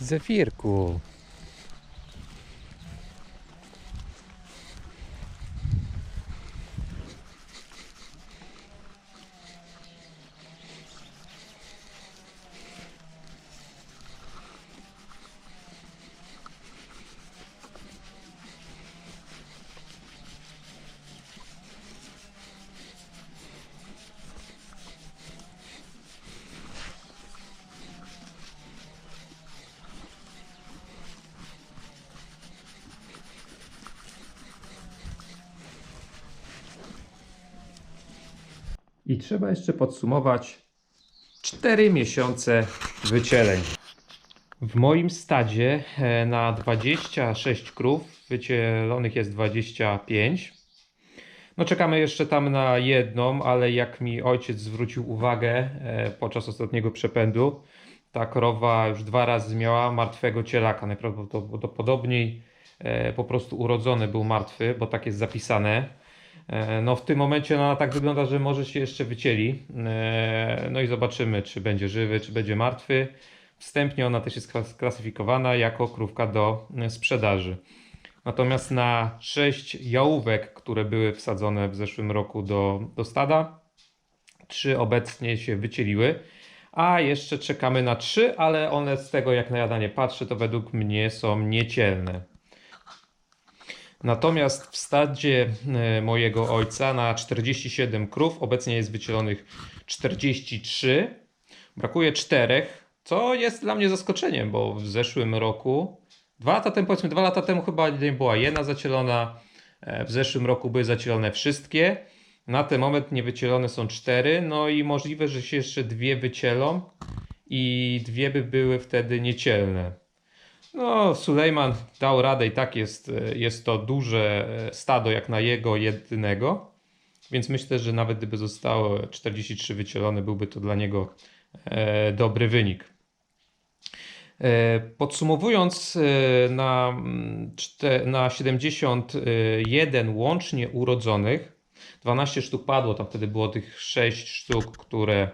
Zafirco. I trzeba jeszcze podsumować 4 miesiące wycieleń. W moim stadzie e, na 26 krów wycielonych jest 25. No czekamy jeszcze tam na jedną, ale jak mi ojciec zwrócił uwagę e, podczas ostatniego przepędu, ta krowa już dwa razy miała martwego cielaka. Najprawdopodobniej e, po prostu urodzony był martwy, bo tak jest zapisane. E, No w tym momencie no, tak wygląda, że może się jeszcze wycieli. E, No i zobaczymy, czy będzie żywy, czy będzie martwy. Wstępnie ona też jest klas- klasyfikowana jako krówka do e, sprzedaży. Natomiast na 6 jałówek, które były wsadzone w zeszłym roku do, do stada, trzy obecnie się wycieliły, a jeszcze czekamy na trzy, ale one z tego jak na jadanie patrzę, to według mnie są niecielne. Natomiast w stadzie e, mojego ojca na 47 krów obecnie jest wycielonych 43. Brakuje czterech, co jest dla mnie zaskoczeniem, bo w zeszłym roku, dwa lata temu, powiedzmy dwa lata temu chyba nie była jedna zacielona, e, w zeszłym roku były zacielone wszystkie. Na ten moment niewycielone są cztery, no i możliwe, że się jeszcze dwie wycielą i dwie by były wtedy niecielne. No, Sulejman dał radę i tak jest, e, jest to duże e, stado jak na jego jednego, więc myślę, że nawet gdyby zostało 43 wycielone, byłby to dla niego e, dobry wynik. Podsumowując, na, na 71 łącznie urodzonych, 12 sztuk padło, tam wtedy było tych 6 sztuk, które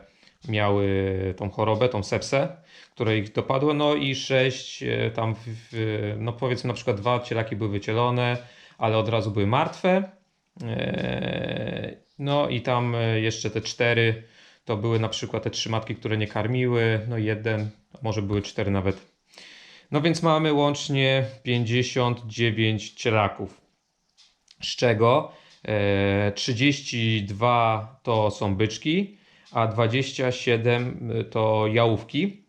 miały tą chorobę, tą sepsę, które ich dopadło, no i 6 e, tam, w, no powiedzmy na przykład dwa cielaki były wycielone, ale od razu były martwe. E, No i tam e, jeszcze te cztery to były na przykład te trzy matki, które nie karmiły, no jeden, może były cztery nawet. No więc mamy łącznie 59 cielaków, z czego e, 32 to są byczki, a 27 to jałówki.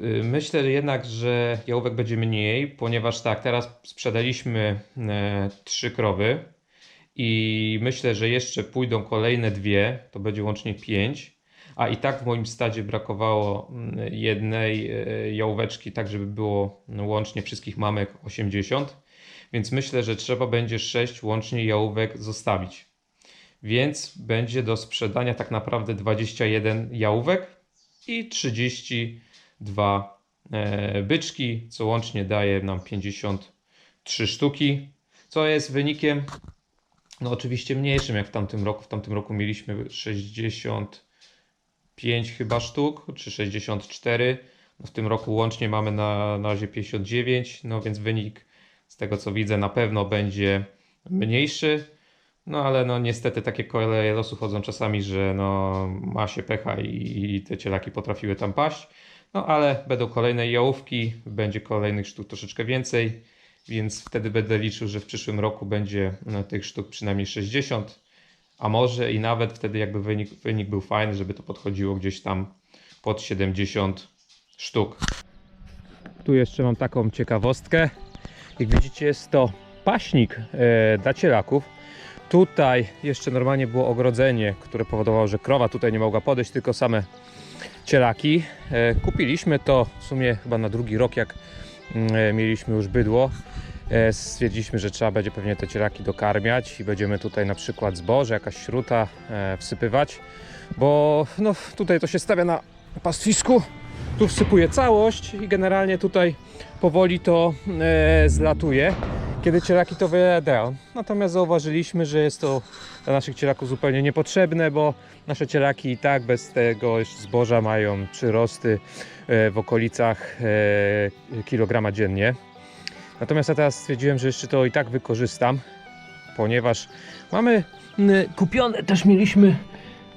Y, Myślę jednak, że jałówek będzie mniej, ponieważ tak, teraz sprzedaliśmy e, trzy krowy i myślę, że jeszcze pójdą kolejne dwie, to będzie łącznie pięć, a i tak w moim stadzie brakowało mm, jednej e, jałóweczki, tak żeby było no, łącznie wszystkich mamek 80, więc myślę, że trzeba będzie 6 łącznie jałówek zostawić. Więc będzie do sprzedania tak naprawdę 21 jałówek i 32 e, byczki, co łącznie daje nam 53 sztuki, co jest wynikiem no oczywiście mniejszym jak w tamtym roku. W tamtym roku mieliśmy 65 chyba sztuk, czy 64. No w tym roku łącznie mamy na, na razie 59, no więc wynik z tego co widzę na pewno będzie mniejszy. No ale no niestety takie koleje losu chodzą czasami, że no ma się pecha i, i te cielaki potrafiły tam paść. No ale będą kolejne jałówki, będzie kolejnych sztuk troszeczkę więcej, więc wtedy będę liczył, że w przyszłym roku będzie no, tych sztuk przynajmniej 60, a może i nawet wtedy jakby wynik, wynik był fajny, żeby to podchodziło gdzieś tam pod 70 sztuk. Tu jeszcze mam taką ciekawostkę. Jak widzicie jest to paśnik e, dla cielaków. Tutaj jeszcze normalnie było ogrodzenie, które powodowało, że krowa tutaj nie mogła podejść, tylko same cielaki. E, Kupiliśmy to w sumie chyba na drugi rok, jak mm, e, mieliśmy już bydło. E, Stwierdziliśmy, że trzeba będzie pewnie te cielaki dokarmiać i będziemy tutaj na przykład zboże, jakaś śruta wsypywać, bo no, tutaj to się stawia na pastwisku, tu wsypuje całość i generalnie tutaj powoli to zlatuje. Kiedy cielaki to wyjadają. Natomiast zauważyliśmy, że jest to dla naszych cielaków zupełnie niepotrzebne, bo nasze cielaki i tak bez tego zboża mają przyrosty e, w okolicach e, kilograma dziennie. Natomiast ja teraz stwierdziłem, że jeszcze to i tak wykorzystam, ponieważ mamy kupione, też mieliśmy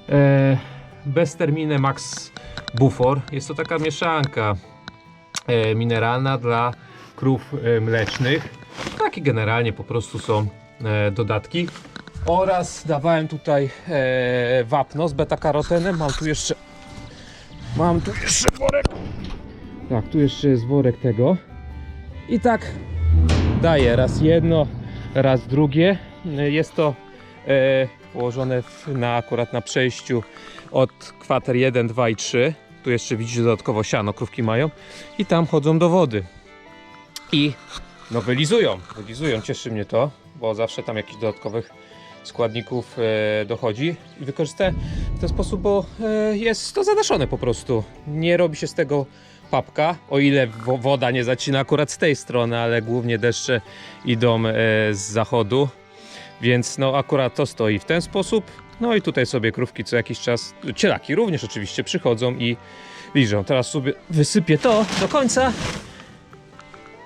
e, bezterminę Max Bufor. Jest to taka mieszanka e, mineralna dla krów mlecznych. Takie generalnie po prostu są e, dodatki. Oraz dawałem tutaj e, wapno z beta-karotenem. Mam tu jeszcze mam tu jeszcze worek. Tak, tu jeszcze jest worek tego. I tak daję raz jedno, raz drugie. Jest to e, położone w, na akurat na przejściu od kwater 1, 2 i 3. Tu jeszcze widzicie dodatkowo siano krówki mają i tam chodzą do wody. I no wylizują, wylizują, cieszy mnie to, bo zawsze tam jakichś dodatkowych składników e, dochodzi i wykorzystę w ten sposób, bo e, jest to zadaszone po prostu. Nie robi się z tego papka, o ile wo woda nie zacina akurat z tej strony, ale głównie deszcze idą e, z zachodu, więc no akurat to stoi w ten sposób. No i tutaj sobie krówki co jakiś czas, cielaki również oczywiście przychodzą i liżą. Teraz sobie wysypię to do końca.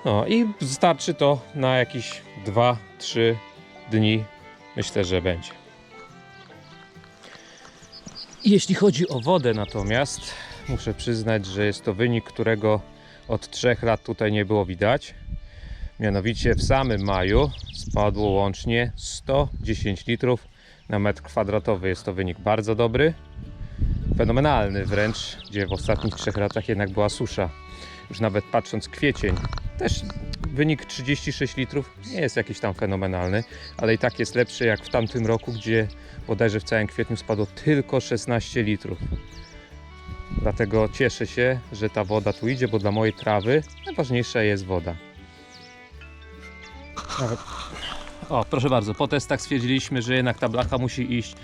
No i starczy to na jakieś 2-3 dni. Myślę, że będzie. Jeśli chodzi o wodę natomiast, muszę przyznać, że jest to wynik, którego od 3 lat tutaj nie było widać. Mianowicie w samym maju spadło łącznie 110 litrów na metr kwadratowy. Jest to wynik bardzo dobry, fenomenalny wręcz, gdzie w ostatnich 3 latach jednak była susza. Już nawet patrząc kwiecień, też wynik 36 litrów nie jest jakiś tam fenomenalny, ale i tak jest lepszy jak w tamtym roku, gdzie bodajże w całym kwietniu spadło tylko 16 litrów. Dlatego cieszę się, że ta woda tu idzie, bo dla mojej trawy najważniejsza jest woda. O, proszę bardzo, po testach stwierdziliśmy, że jednak ta blacha musi iść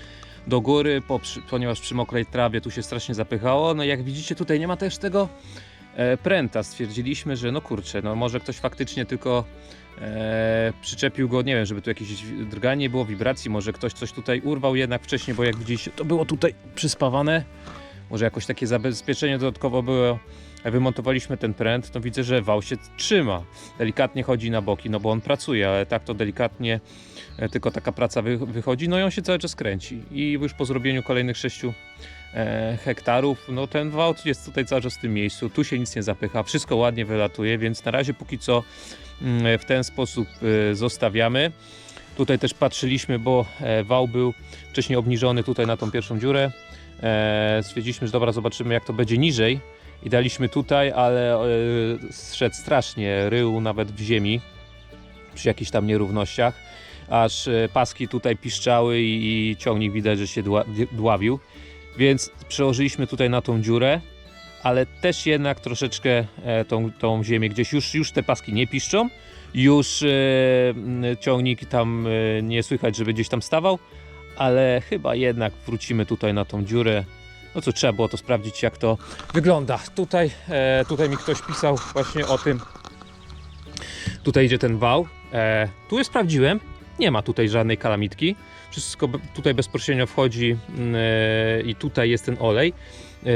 do góry, ponieważ przy mokrej trawie tu się strasznie zapychało. No jak widzicie tutaj nie ma też tego pręta. Stwierdziliśmy, że no kurczę, no może ktoś faktycznie tylko e, przyczepił go, nie wiem, żeby tu jakieś drganie było, wibracji, może ktoś coś tutaj urwał jednak wcześniej, bo jak widzieliście to było tutaj przyspawane. Może jakoś takie zabezpieczenie dodatkowo było. Wymontowaliśmy ten pręt, no widzę, że wał się trzyma. Delikatnie chodzi na boki, no bo on pracuje, ale tak to delikatnie e, tylko taka praca wy, wychodzi, no i on się cały czas kręci. I już po zrobieniu kolejnych 6 e, hektarów, no ten wał jest tutaj cały czas w tym miejscu, tu się nic nie zapycha, wszystko ładnie wylatuje, więc na razie póki co mm, w ten sposób e, zostawiamy. Tutaj też patrzyliśmy, bo e, wał był wcześniej obniżony tutaj na tą pierwszą dziurę. E, stwierdziliśmy, że dobra, zobaczymy jak to będzie niżej. I daliśmy tutaj, ale e, zszedł strasznie, rył nawet w ziemi przy jakichś tam nierównościach, aż e, paski tutaj piszczały i, ciągnik widać, że się dła, dławił. Więc przełożyliśmy tutaj na tą dziurę, ale też jednak troszeczkę e, tą, tą ziemię gdzieś już, już te paski nie piszczą, już e, ciągnik tam e, nie słychać, żeby gdzieś tam stawał, ale chyba jednak wrócimy tutaj na tą dziurę. No co trzeba było to sprawdzić, jak to wygląda. Tutaj, tutaj mi ktoś pisał właśnie o tym. Tutaj idzie ten wał. Tu je sprawdziłem. Nie ma tutaj żadnej kalamitki. Wszystko tutaj bezpośrednio wchodzi mm, e, i tutaj jest ten olej. E,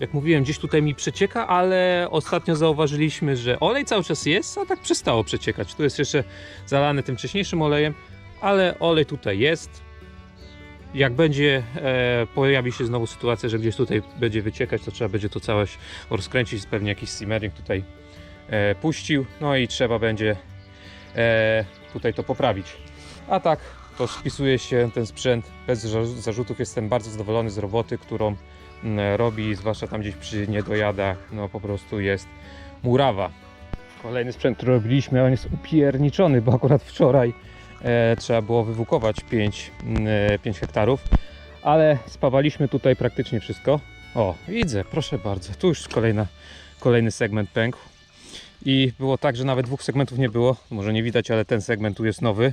jak mówiłem, gdzieś tutaj mi przecieka, ale ostatnio zauważyliśmy, że olej cały czas jest, a tak przestało przeciekać. Tu jest jeszcze zalany tym wcześniejszym olejem, ale olej tutaj jest jak będzie, e, pojawi się znowu sytuacja, że gdzieś tutaj będzie wyciekać, to trzeba będzie to całe rozkręcić, pewnie jakiś simmering tutaj e, puścił, no i trzeba będzie e, tutaj to poprawić. A tak, to spisuje się ten sprzęt bez za- zarzutów, jestem bardzo zadowolony z roboty, którą mm, robi, zwłaszcza tam gdzieś przy niedojadach, no po prostu jest murawa. Kolejny sprzęt, który robiliśmy, on jest upierniczony, bo akurat wczoraj e, trzeba było wywukować 5, e, 5 hektarów, ale spawaliśmy tutaj praktycznie wszystko. O, widzę, proszę bardzo, tu już kolejna, kolejny segment pękł. I było tak, że nawet dwóch segmentów nie było, może nie widać, ale ten segment tu jest nowy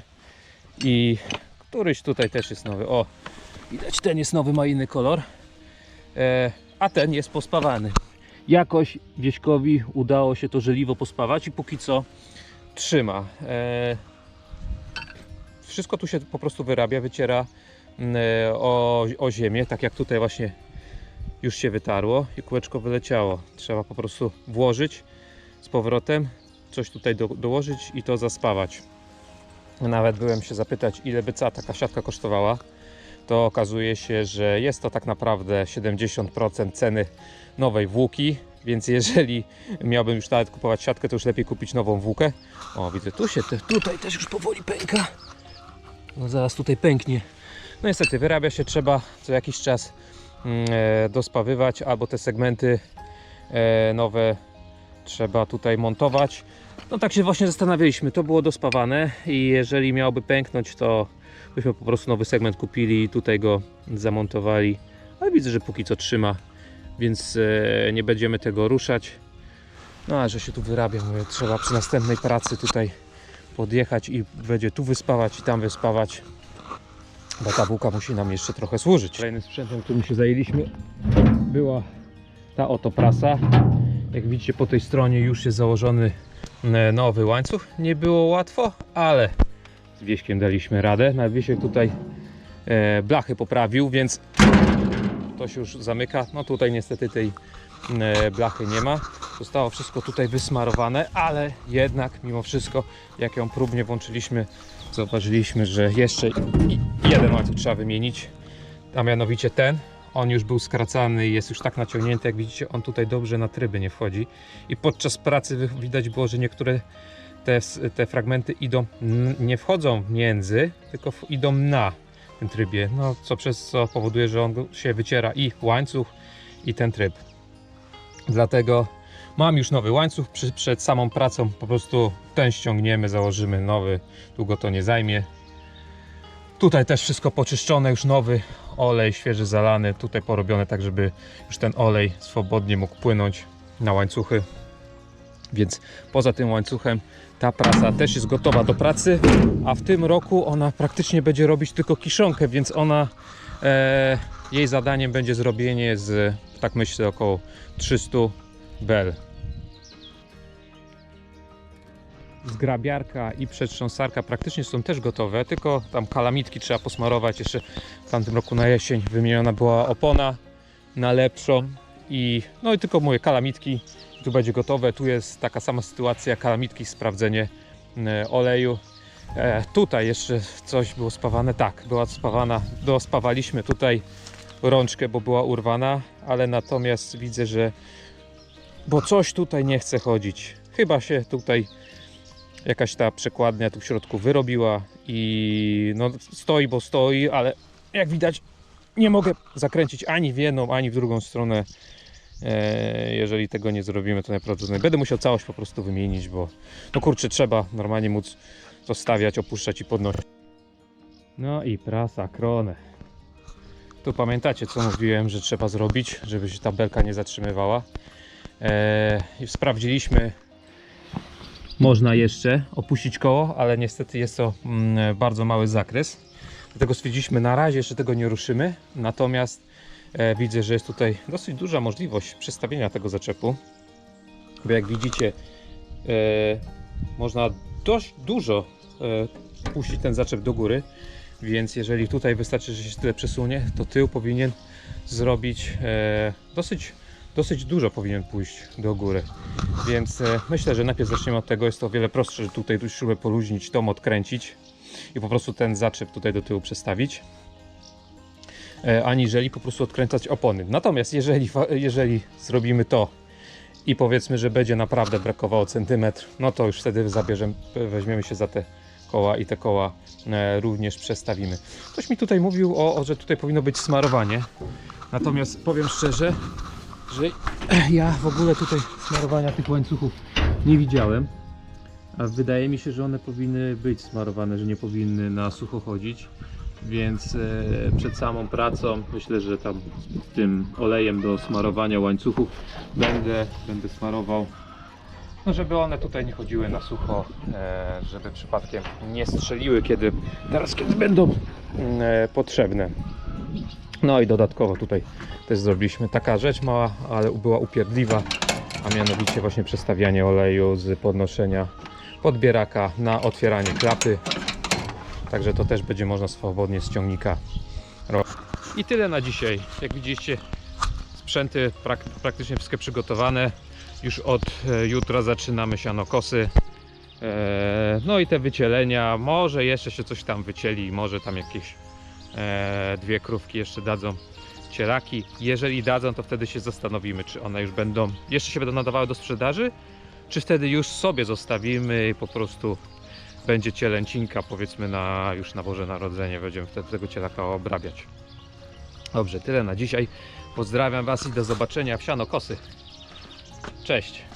i któryś tutaj też jest nowy. O, widać, ten jest nowy, ma inny kolor, e, a ten jest pospawany. Jakoś Wieśkowi udało się to żeliwo pospawać i póki co trzyma. E, wszystko tu się po prostu wyrabia, wyciera mm, e, o, o ziemię, tak jak tutaj właśnie już się wytarło i kółeczko wyleciało. Trzeba po prostu włożyć z powrotem, coś tutaj do, dołożyć i to zaspawać. Nawet byłem się zapytać, ile by cała taka siatka kosztowała. To okazuje się, że jest to tak naprawdę 70% ceny nowej włóki, więc jeżeli miałbym już nawet kupować siatkę, to już lepiej kupić nową włókę. O, widzę, tu się, te, tutaj też już powoli pęka. No zaraz tutaj pęknie. No niestety, wyrabia się trzeba co jakiś czas mm, e, dospawywać, albo te segmenty e, nowe trzeba tutaj montować. No tak się właśnie zastanawialiśmy, to było dospawane i jeżeli miałoby pęknąć, to byśmy po prostu nowy segment kupili i tutaj go zamontowali. Ale widzę, że póki co trzyma, więc e, nie będziemy tego ruszać. No a że się tu wyrabia, mówię, trzeba przy następnej pracy tutaj podjechać i będzie tu wyspawać i tam wyspawać. Bo ta bułka musi nam jeszcze trochę służyć. Kolejnym sprzętem, którym się zajęliśmy była ta oto prasa. Jak widzicie po tej stronie już jest założony e, nowy łańcuch. Nie było łatwo, ale z Wieśkiem daliśmy radę. Nawet Wiesiek tutaj e, blachy poprawił, więc to się już zamyka. No tutaj niestety tej e, blachy nie ma. Zostało wszystko tutaj wysmarowane, ale jednak mimo wszystko, jak ją próbnie włączyliśmy, zauważyliśmy, że jeszcze jeden łańcuch trzeba wymienić, a mianowicie ten. On już był skracany i jest już tak naciągnięty, jak widzicie, on tutaj dobrze na tryby nie wchodzi. I podczas pracy widać było, że niektóre te, te fragmenty idą, nie wchodzą między, tylko idą na tym trybie. No, co przez co powoduje, że on się wyciera i łańcuch, i ten tryb. Dlatego mam już nowy łańcuch. Przed samą pracą po prostu ten ściągniemy, założymy nowy. Długo to nie zajmie. Tutaj też wszystko poczyszczone, już nowy olej świeży zalany. Tutaj porobione tak, żeby już ten olej swobodnie mógł płynąć na łańcuchy. Więc poza tym łańcuchem ta prasa też jest gotowa do pracy, a w tym roku ona praktycznie będzie robić tylko kiszonkę, więc ona e, jej zadaniem będzie zrobienie z, tak myślę, około 300 bel. Zgrabiarka i przetrząsarka praktycznie są też gotowe, tylko tam kalamitki trzeba posmarować. Jeszcze w tamtym roku na jesień wymieniona była opona na lepszą i no i tylko moje kalamitki tu będzie gotowe. Tu jest taka sama sytuacja, kalamitki, sprawdzenie e, oleju. E, tutaj jeszcze coś było spawane. Tak, była spawana. Dospawaliśmy tutaj rączkę, bo była urwana, ale natomiast widzę, że bo coś tutaj nie chce chodzić. Chyba się tutaj jakaś ta przekładnia tu w środku wyrobiła i no stoi, bo stoi, ale jak widać nie mogę zakręcić ani w jedną, ani w drugą stronę. E, jeżeli tego nie zrobimy, to najprawdopodobniej będę musiał całość po prostu wymienić, bo no kurczę, trzeba normalnie móc to stawiać, opuszczać i podnosić. No i prasa, kronę. Tu pamiętacie, co mówiłem, że trzeba zrobić, żeby się ta belka nie zatrzymywała. E, i sprawdziliśmy, można jeszcze opuścić koło, ale niestety jest to mm, bardzo mały zakres. Dlatego stwierdziliśmy, na razie jeszcze tego nie ruszymy. Natomiast e, widzę, że jest tutaj dosyć duża możliwość przestawienia tego zaczepu. Bo jak widzicie, e, można dość dużo e, puścić ten zaczep do góry. Więc jeżeli tutaj wystarczy, że się tyle przesunie, to tył powinien zrobić dosyć, dosyć dużo powinien pójść do góry. Więc e, myślę, że najpierw zaczniemy od tego. Jest to o wiele prostsze, że tutaj tu śrubę poluźnić, tom odkręcić i po prostu ten zaczep tutaj do tyłu przestawić. E, aniżeli po prostu odkręcać opony. Natomiast jeżeli, jeżeli zrobimy to i powiedzmy, że będzie naprawdę brakowało centymetr, no to już wtedy zabierzemy, weźmiemy się za te koła i te koła e, również przestawimy. Ktoś mi tutaj mówił, o, o, że tutaj powinno być smarowanie. Natomiast powiem szczerze, że ja w ogóle tutaj smarowania tych łańcuchów nie widziałem. A wydaje mi się, że one powinny być smarowane, że nie powinny na sucho chodzić. Więc e, przed samą pracą myślę, że tam tym olejem do smarowania łańcuchów będę, będę smarował, no żeby one tutaj nie chodziły na sucho, e, żeby przypadkiem nie strzeliły kiedy teraz kiedy będą mm, e, potrzebne. No i dodatkowo tutaj też zrobiliśmy taka rzecz mała, ale była upierdliwa, a mianowicie właśnie przestawianie oleju z podnoszenia podbieraka na otwieranie klapy. Także to też będzie można swobodnie z ciągnika robić. I tyle na dzisiaj. Jak widzieliście, sprzęty prak praktycznie wszystkie przygotowane. Już od e, jutra zaczynamy sianokosy. E, no i te wycielenia. Może jeszcze się coś tam wycieli, może tam jakieś dwie krówki jeszcze dadzą cielaki. Jeżeli dadzą, to wtedy się zastanowimy, czy one już będą, jeszcze się będą nadawały do sprzedaży, czy wtedy już sobie zostawimy i po prostu będzie cielęcinka, powiedzmy na już na Boże Narodzenie, będziemy wtedy tego cielaka obrabiać. Dobrze, tyle na dzisiaj. Pozdrawiam Was i do zobaczenia w sianokosy. Cześć!